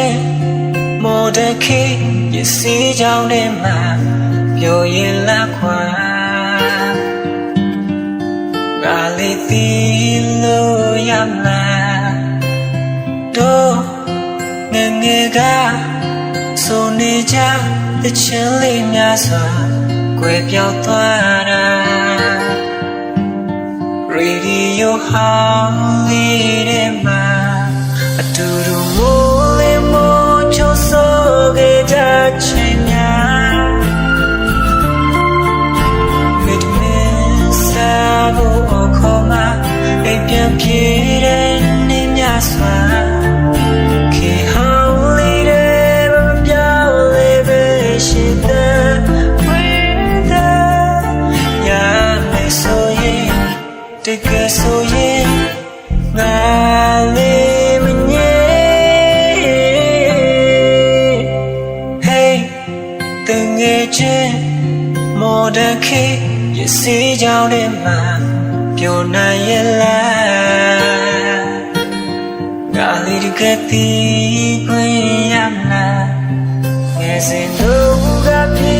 ချင်းမော်ဒခေရစီကြောင်းထဲမှာပြောရင်လာခွာငါလေးသိလို့ရမလားတို့ငယ်ငယ်ကဆိုနေကြတချင်လေးများစွာကွယ်ပြောက်သွားတာရေဒီယိုဟောင်းလေးထဲမှာအတူတူ ချင်းမော်ဒန်ခေရစီကြောင်းထဲမှာ ပျော်နိုင်ရဲ့လားငါလေးတကယ်တည်ခွင့်ရမလားငယ်စဉ်တို့ကပြေး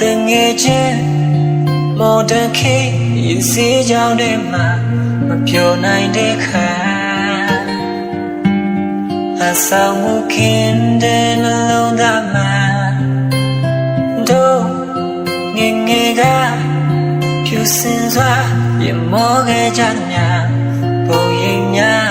တငယ်ချင်းမော်ဒန်ခေရစီကြောင်းထဲမှာမပြောနိုင်တဲ့ခါအဆောင်မှုခင်တဲ့နှလုံးသားမှာတို့ငယ်ငယ်ကဖြူစင်စွာပြမောခဲ့ကြ냐